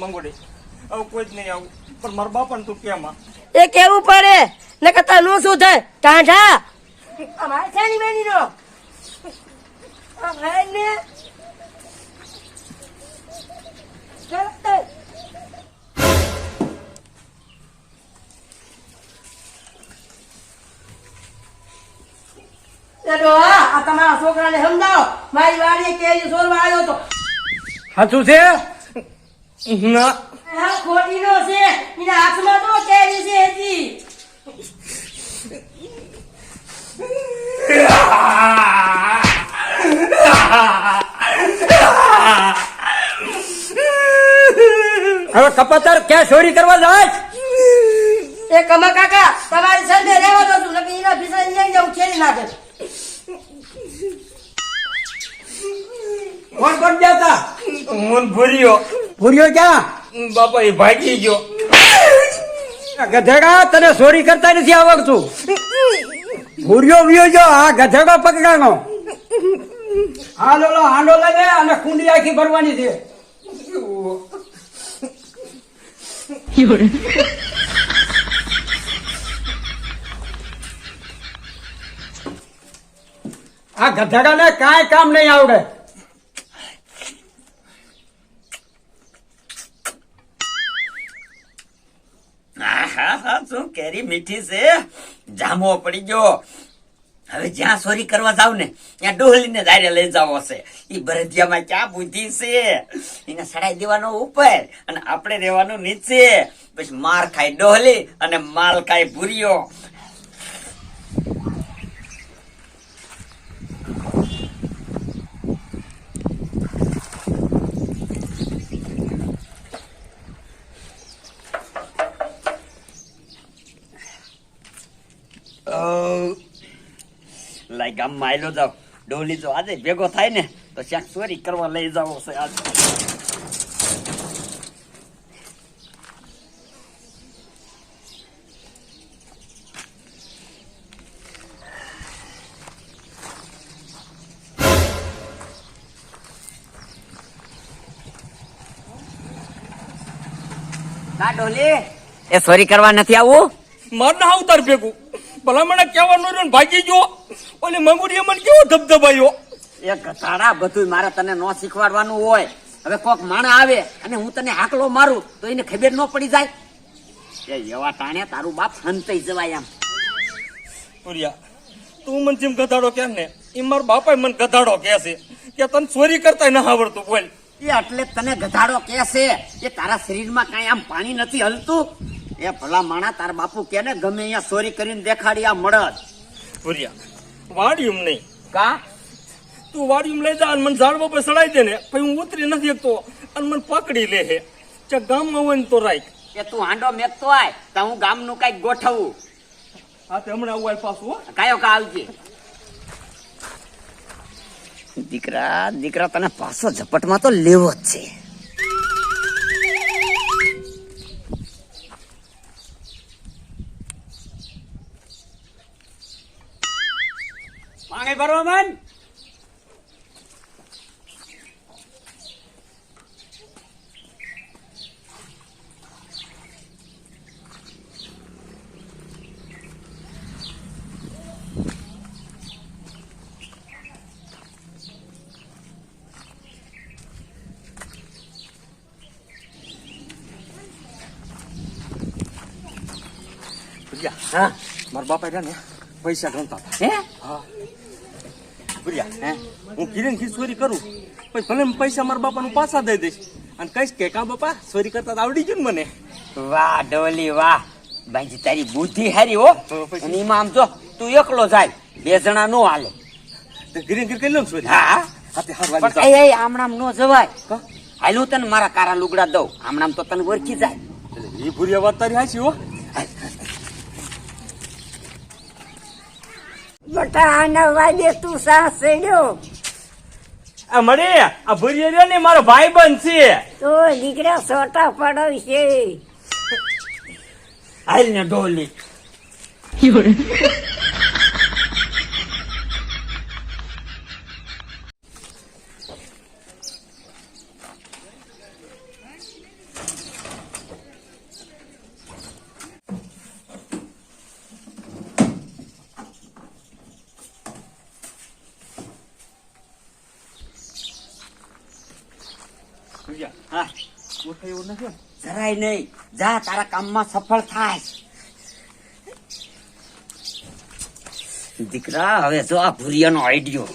મંગોડી આવું કોઈ જ નહીં આવું. પણ મારા બાપાને તું કેમ આ? એ કેવું પડે? ને કતા નું શું થાય? ટાઢા? અમારે છે ની બેની નો? ને તમારા છોકરાને સમજાવો. મારી વાડીએ કેરી છોડવા આવ્યો તો સાચું છે? ના. છે. એના હાથમાં તો કેરી છે હજી હવે કપાતર ક્યાં ચોરી કરવા જાય? એ કમા કાકા તમારી સાથે રહેવા દો છું નકર એના ભીસા લઈ જાઉં છેડી નાખે કોણ કોણ ગયા તા? મન ભૂર્યો. ભૂર્યો ક્યાં? બાપા એ ભાગી ગયો. ગધેડા તને ચોરી કરતા નથી આવડતું. ભૂર્યો વિયો ગયો આ ગધેડો પકડાનો હા લોલો હાંડો લાગે અને કુંડી આખી ભરવાની છે. આ ગધેડાને કાંઈ કામ નહીં આવડે. કેરી મીઠી છે. જામો પડી ગયો. હવે જ્યાં સોરી કરવા જાવ ને, ત્યાં ડોહલીને દારે લઈ જાવ છે. ઈ ભરતિયામાં ક્યાં બુદ્ધિ છે? એને સડાઈ દેવાનો ઉપર અને આપણે રહેવાનું નીચે. પછી માર ખાય ડોહલી અને માલ ખાય ભૂરિયો લાઈ ગામમાં આયલો જાવ ડોલી જો આજે ભેગો થાય ને, તો ક્યાંક ચોરી કરવા લઈ જાવ છે આજે. ના, ડોલી, એ ચોરી કરવા નથી આવું? મન ના આવતાર ભેગું. ભલા મને કહેવાનું ભાગી ગયો. ઓલી મંગોડીએ મને કેવો ધબધબાયો એ ઘટાડા બધું મારે તને ન શીખવાડવાનું હોય. હવે કોક માણા આવે અને હું તને હાકલો મારું તો એને ખબર ન પડી જાય. એ એવા ટાણે તારું બાપ હંતાઈ જવાય એમ. પુરિયા તું મને જેમ ગધાડો કે ને એ મારા બાપાએ મને ગધાડો કે છે કે તને ચોરી કરતા ના આવડતું બોલ. એ એટલે તને ગધાડો કે છે કે તારા શરીરમાં કાંઈ આમ પાણી નથી હલતું? એ ભલા માણા તારા બાપુ કે ને ગમે અહીંયા ચોરી કરીને દેખાડી આ મળદ ભૂર્યા વાડિયું નહીં. કા? તું વાડિયું લઈ જા અને મને ઝાડવા પર ચડાઈ દે ને પછી હું ઉતરી નથી શકતો અને મને પકડી લે હે ચા ગામમાં હોય ને તો રાખ. એ તું હાંડો મેકતો આય તો હું ગામનું કંઈક ગોઠવું. હા તે હમણાં આવું પાછું કાયો કા આવજે? દીકરા દીકરા તને પાછો ઝપટમાં તો લેવો જ છે. પાણી ભરવા મન ભૂર્યા હા મારા બાપા રહ્યા ને પૈસા ગણતા હતા હે ભૂર્યા હે? હું કિરણથી કરું પછી ભલે પૈસા મારા બાપાનું પાછા દઈ દઈશ. અને કહીશ કે કા બાપા ચોરી કરતા આવડી ગયું ને મને? વાહ ડોલી વાહ. બાજી તારી બુદ્ધિ હારી હો? અને એમાં આમ જો તું એકલો જાય બે જણા નો હાલે. ગીરી ગીર કરી લો ને હા પણ એ આમણામ નો જવાય. હાલ તને મારા કારા લુગડા દઉં. આમણામ તો તને ઓળખી જાય. એ ભૂરી વાત તારી હાચી હો. આના વાદે તું સાસ ચડ્યો આ મળે આ રહ્યો ને મારો ભાઈ બંધ છે. તો દીકરા સોટા પડાવશે હાલ ને ડોલી ભૂરિયા હા. ઓળખાય એવું નથી. જરાય નહીં. જા તારા કામમાં સફળ થાય દીકરા હવે જો આ ભૂરિયાનો આઈડિયો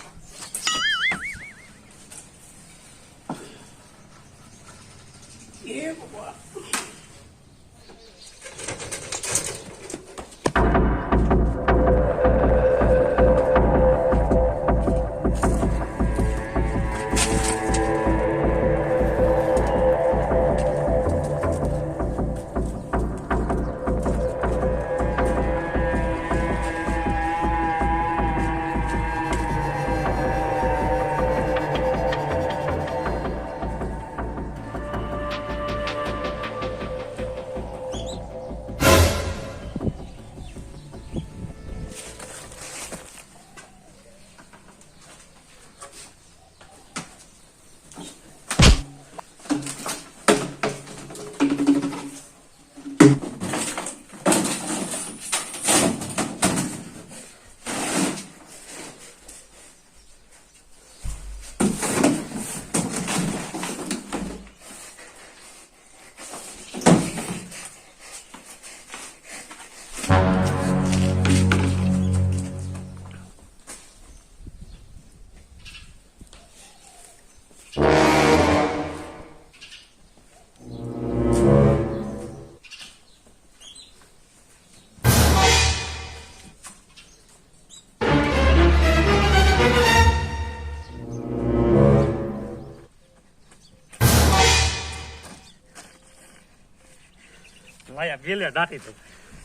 લાય આ બેલે દાટી તો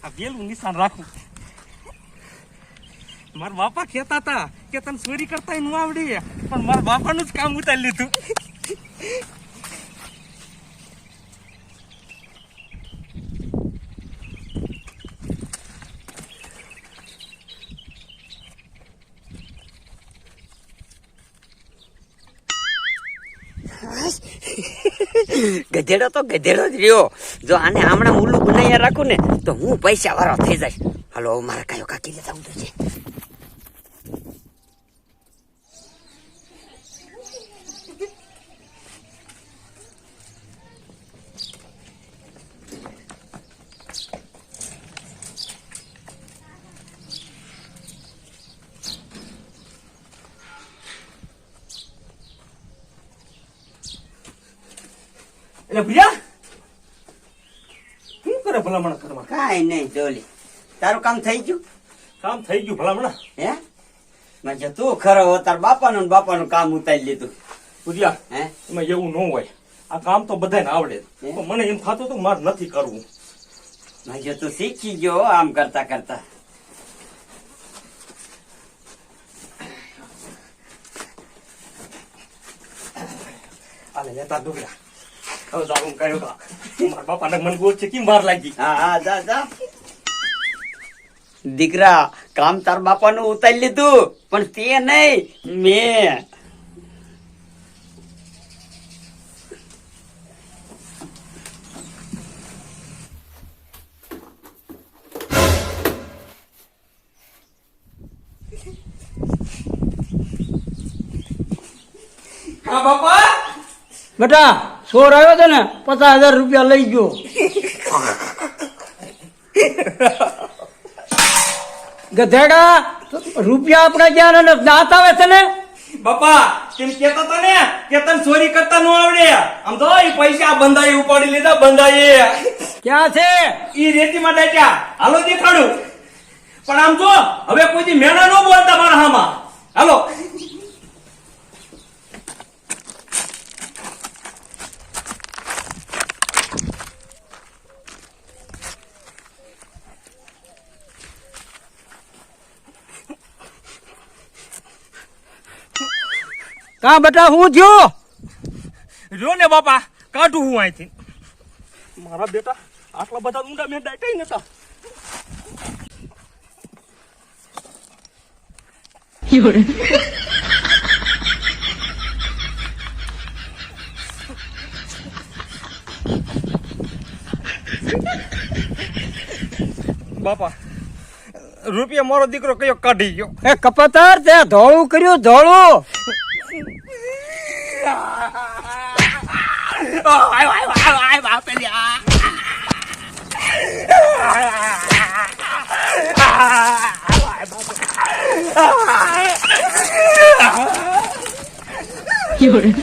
આ વેલું નિશાન રાખું. મારા બાપા કહેતા હતા કે તને ચોરી કરતા ન આવડી. પણ મારા બાપાનું જ કામ ઉતારી લીધું. ગધેડો તો ગધેડો જ રહ્યો. જો આને હમણાં ઉલ્લું બનાવી રાખું ને, તો હું પૈસા વાળો થઈ જઈશ. હાલો, મારે કયો કાકી લેતા હું છે એટલે ભૈયા શું કરે ભલામણ કરવા કાંઈ નહીં જોલી. તારું કામ થઈ ગયું? કામ થઈ ગયું ભલામણ? હે? મેં કીધું તું ખરો હો તાર બાપાનું ને બાપાનું કામ ઉતારી લીધું. ભૂરિયા હે? એમાં એવું ન હોય. આ કામ તો બધાને આવડે. પણ મને એમ થતું હતું મારે નથી કરવું. મેં કીધું શીખી ગયો હો આમ કરતા કરતા. આલે લેતા ડુગરા હવે જાઉં કયો કા મારા બાપાને મન ગોળ છે કેમ વાર લાગી હા હા જા જા દીકરા કામ તાર બાપાનું ઉતારી લીધું પણ તે નહીં મેં હા બાપા બેટા ચોર આવ્યો હતો ને પચાસ હજાર રૂપિયા લઈ ગયો. ગધેડા રૂપિયા આપણે જ્યાં ને દાંત આવે છે ને. બાપા કેમ કેતો તો ને કે તને ચોરી કરતા ન આવડે. આમ તો એ પૈસા બંધાઈ ઉપાડી લીધા બંધાઈ ક્યાં છે? ઈ રેતીમાં દાટ્યા. હાલો દેખાડું. પણ આમ જો હવે કોઈ મેણા ન બોલતા મારા હામાં. હાલો. કા બેટા હું થયો? જો ને બાપા કાઢું હું અહીંથી. મારા બેટા આટલા બધા ઊંડા મેં ડાટાઈ નતા. બાપા રૂપિયા મારો દીકરો કયો કાઢી ગયો? એ કપતાર તે ધોળું કર્યું ધોળું. આય આય આય આય બાપેલી આ 有人，